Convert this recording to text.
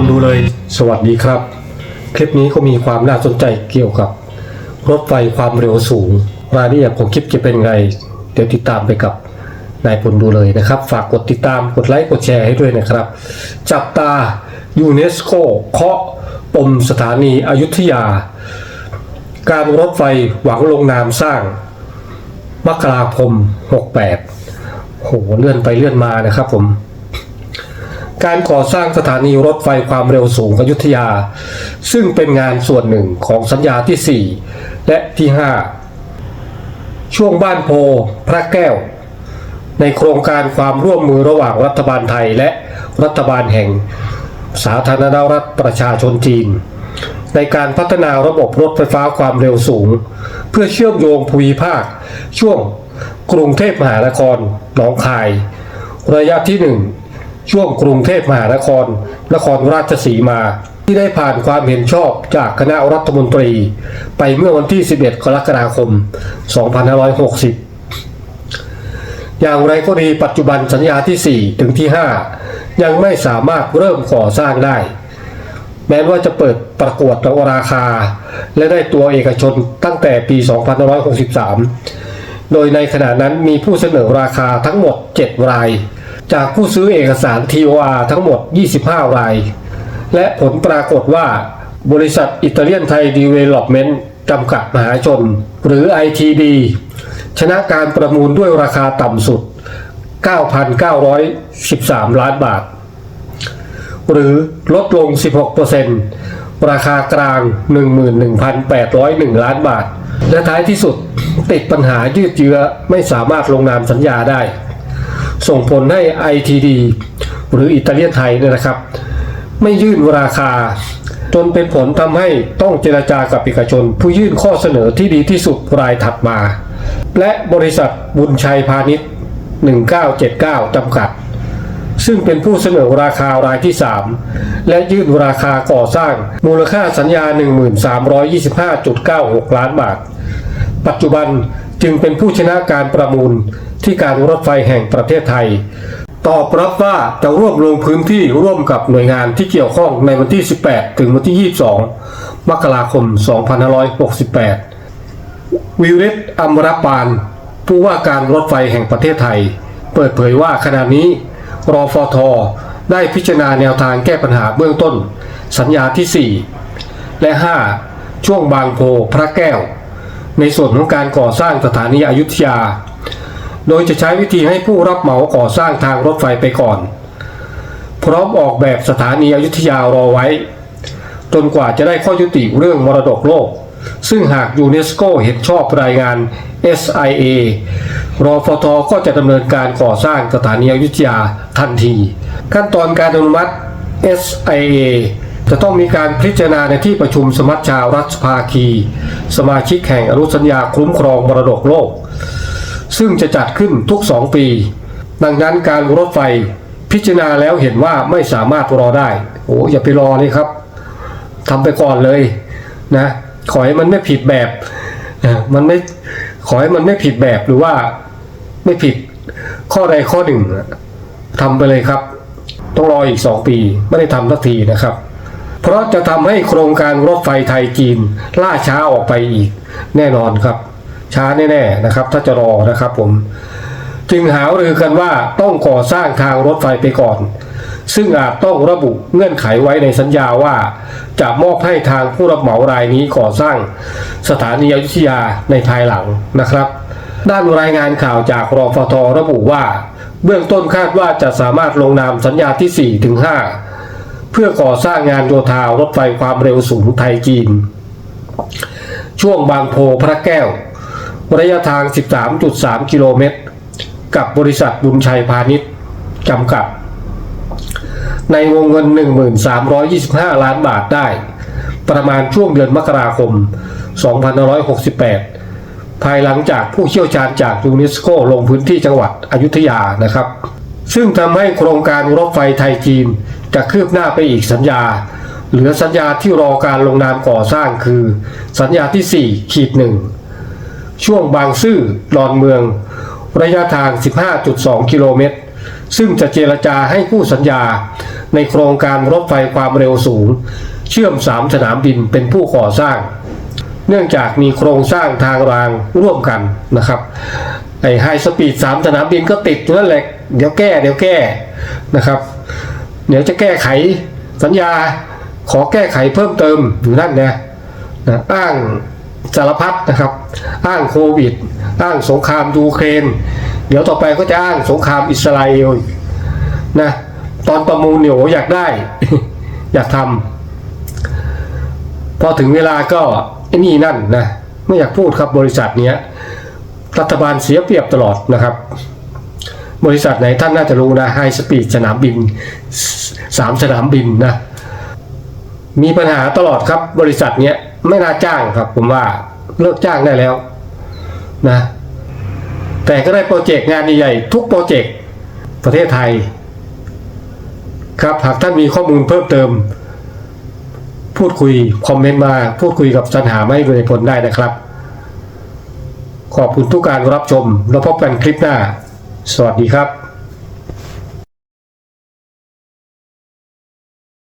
นดูเลยสวัสดีครับ คลิปนี้ก็มีความน่าสนใจเกี่ยวกับ รถไฟความเร็วสูง รายละเอียดของคลิปจะเป็นไง เดี๋ยวติดตามไปกับนายพลดูเลยนะครับ ฝากกดติดตามกดไลค์กดแชร์ให้ด้วยนะครับ จับตายูเนสโกเคาะปมสถานีอยุธยา การรถไฟหวังลงนามสร้างมกราคม 68โหเลื่อนไปเลื่อนมานะครับผม การก่อสร้างสถานีรถไฟความเร็วสูงอยุธยา ซึ่งเป็นงานส่วนหนึ่งของสัญญาที่ 4 และที่ 5 ช่วงบ้านโพพระแก้ว ในโครงการความร่วมมือระหว่างรัฐบาลไทยและรัฐบาลแห่ง สาธารณรัฐประชาชนจีน ในการพัฒนาระบบรถไฟฟ้าความเร็วสูง เพื่อเชื่อมโยงภูมิภาค ช่วงกรุงเทพมหานคร หนองคาย ระยะที่ 1 ช่วงกรุงเทพมหานคร นครราชสีมา ที่ได้ผ่านความเห็นชอบจากคณะรัฐมนตรี ไปเมื่อวันที่ 11 กรกฎาคม 2560 อย่างไรก็ดีปัจจุบันสัญญาที่ 4 ถึงที่ 5 ยังไม่สามารถเริ่มก่อสร้างได้ แม้ว่าจะเปิดประกวดราคา และได้ตัวเอกชนตั้งแต่ปี 2563 โดยในขณะนั้นมีผู้เสนอราคาทั้งหมด 7 ราย จากผู้ซื้อเอกสาร TOR ทั้งหมด 25 ราย และผลปรากฏว่า บริษัทอิตาเลียนไทยดีเวล็อปเมนต์จำกัดมหาชน หรือ ITD ชนะการประมูลด้วยราคาต่ำสุด 9,913 ล้านบาท หรือลดลง 16%ราคากลาง 11,801 ล้านบาท และท้ายที่สุดติดปัญหายืดเยื้อไม่สามารถลงนามสัญญาได้ ส่งผลให้ ITD หรืออิตาเลียนไทยเนี่ยนะครับ ไม่ยื่นราคา จนเป็นผลทำให้ต้องเจรจากับเอกชน ผู้ยื่นข้อเสนอที่ดีที่สุดรายถัดมา และบริษัทบุญชัยพาณิชย์ 1979 จำกัด ซึ่งเป็นผู้เสนอราคารายที่ 3 และยื่นราคาก่อสร้างมูลค่าสัญญา 1325.96 ล้านบาท ปัจจุบันจึงเป็นผู้ชนะการประมูล ที่การรถไฟแห่งประเทศไทย ตอบรับว่าจะร่วมลงพื้นที่ร่วมกับหน่วยงานที่เกี่ยวข้องในวันที่ 18 ถึงวันที่ 22 มกราคม 2568 วิวเรตอัมรปาน ผู้ว่าการรถไฟแห่งประเทศไทย เปิดเผยว่าขณะนี้รอฟทได้พิจารณาแนวทางแก้ปัญหาเบื้องต้น สัญญาที่ 4 และ 5 ช่วงบางโพพระแก้ว ในส่วนของการก่อสร้างสถานีอยุธยา โดยจะใช้วิธีให้ผู้รับเหมาก่อสร้างทางรถไฟไปก่อน พร้อมออกแบบสถานีอยุธยารอไว้ จนกว่าจะได้ข้อยุติเรื่องมรดกโลก ซึ่งหากยูเนสโกเห็นชอบรายงาน SIA รอฟทก็จะดำเนินการก่อสร้างสถานีอยุธยาทันที ขั้นตอนการอนุมัติ SIA จะต้องมีการพิจารณาในที่ประชุมสมัชชารัฐสภาคี สมาชิกแห่งอนุสัญญาคุ้มครองมรดกโลก ซึ่งจะจัดขึ้นทุก2ปี ดังนั้นการรถไฟพิจารณาแล้วเห็นว่าไม่สามารถรอได้ โอ้อย่าไปรอเลยครับทำไปก่อนเลยนะขอให้มันไม่ผิดแบบนะมันไม่ขอให้มันไม่ผิดแบบหรือว่าไม่ผิดข้อใดข้อหนึ่งทำไปเลยครับ ต้องรออีก2ปีไม่ได้ทำสักทีนะครับ เพราะจะทำให้โครงการรถไฟไทยจีนล่าช้าออกไปอีกแน่นอนครับ ช้าแน่ๆนะครับ ถ้าจะรอนะครับผม จึงหารือกันว่าต้องก่อสร้างทางรถไฟไปก่อน ซึ่งอาจต้องระบุเงื่อนไขไว้ในสัญญาว่า จะมอบให้ทางผู้รับเหมารายนี้ก่อสร้างสถานีอยุธยาในภายหลังนะครับ ด้านรายงานข่าวจากรอฟทระบุว่า เบื้องต้นคาดว่าจะสามารถลงนามสัญญาที่4ถึง5เพื่อก่อสร้างงานโยธารถไฟความเร็วสูงไทยจีนช่วงบางโพพระแก้ว ระยะทาง 13.3 กิโลเมตร กับบริษัทบุญชัยพาณิชย์จำกัด ในวงเงิน 1325 ล้านบาทได้ ประมาณช่วงเดือนมกราคม 2568 ภายหลังจากผู้เชี่ยวชาญจากยูเนสโกลงพื้นที่จังหวัดอยุธยานะครับ ซึ่งทำให้โครงการรถไฟไทยจีนจะคืบหน้าไปอีกสัญญาเหลือสัญญาที่รอการลงนามก่อสร้างคือ สัญญาที่4ขีดหนึ่ง ช่วงบางซื่อดอนเมือง ระยะทาง 15.2 กิโลเมตร ซึ่งจะเจรจาให้คู่สัญญาในโครงการรถไฟความเร็วสูง เชื่อมสามสนามบินเป็นผู้ก่อสร้าง เนื่องจากมีโครงสร้างทางรางร่วมกันนะครับไอ้ไฮสปีดสามสนามบินก็ติดนั่นแหละเดี๋ยวแก้เดี๋ยวแก้นะครับ เดี๋ยวจะแก้ไขสัญญาขอแก้ไขเพิ่มเติมอยู่นั่นนะนะอ้าง สารพัดนะครับ อ้างโควิด อ้างสงครามยูเครน เดี๋ยวต่อไปก็จะอ้างสงครามอิสราเอลนะตอนประมูลเนี่ยโหอยากได้ อยากทำพอถึงเวลาก็ไอ้นี่นั่นนะไม่อยากพูดครับบริษัทเนี้ยรัฐบาลเสียเปรียบตลอดนะครับ บริษัทไหนท่านน่าจะรู้นะไฮสปีดสนามบินสามสนามบินนะมีปัญหาตลอดครับบริษัทเนี้ย ไม่น่าจ้างครับ ผมว่าเลิกจ้างได้แล้วนะ แต่ก็ได้โปรเจกต์งานใหญ่ๆทุกโปรเจกต์ประเทศไทย ครับหากท่านมีข้อมูลเพิ่มเติม พูดคุยคอมเมนต์มาพูดคุยกับสัญหาไม่โดยผลได้นะครับ ขอบคุณทุกการรับชม แล้วพบกันคลิปหน้า สวัสดีครับ